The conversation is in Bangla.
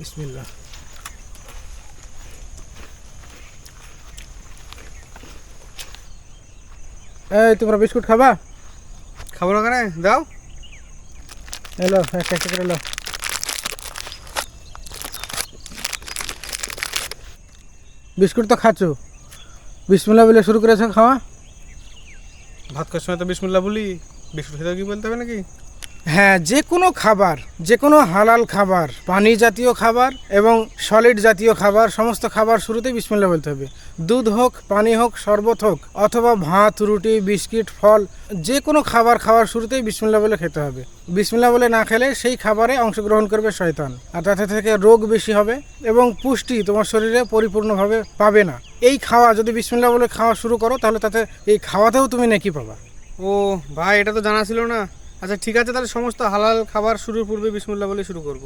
বিসমিল্লাহ। এই তোমরা বিস্কুট খাবা? খাবার ওখানে দাও। এলো একটা একটা করে এলো বিস্কুট তো খাচ্ছ। বিসমিল্লা বলে শুরু করেছ খাওয়া? ভাত খাওয়ার সময় তো বিসমুল্লাহ বলি। বিস্কুট খেতে কি বলতে হবে নাকি? হ্যাঁ যে কোনো খাবার, যে কোনো হালাল খাবার, পানি জাতীয় খাবার এবং সলিড জাতীয় খাবার, সমস্ত খাবার শুরুতেই বিসমিল্লা বলতে হবে। দুধ হোক, পানি হোক, শরবত হোক, অথবা ভাত, রুটি, বিস্কিট, ফল, যে কোনো খাবার খাওয়ার শুরুতেই বিসমিল্লা বলে খেতে হবে। বিসমিল্লা বলে না খেলে সেই খাবারে অংশগ্রহণ করবে শয়তান আর তাতে থেকে রোগ বেশি হবে এবং পুষ্টি তোমার শরীরে পরিপূর্ণভাবে পাবে না। এই খাওয়া যদি বিসমিল্লা বলে খাওয়া শুরু করো, তাহলে তাতে এই খাওয়াতেও তুমি নাকি পাবা। ও, ভাই, এটা তো জানা ছিল না। আচ্ছা ঠিক আছে তাহলে সমস্ত হালাল খাবার শুরুর পূর্বে বিসমুল্লাহ বলে শুরু করব।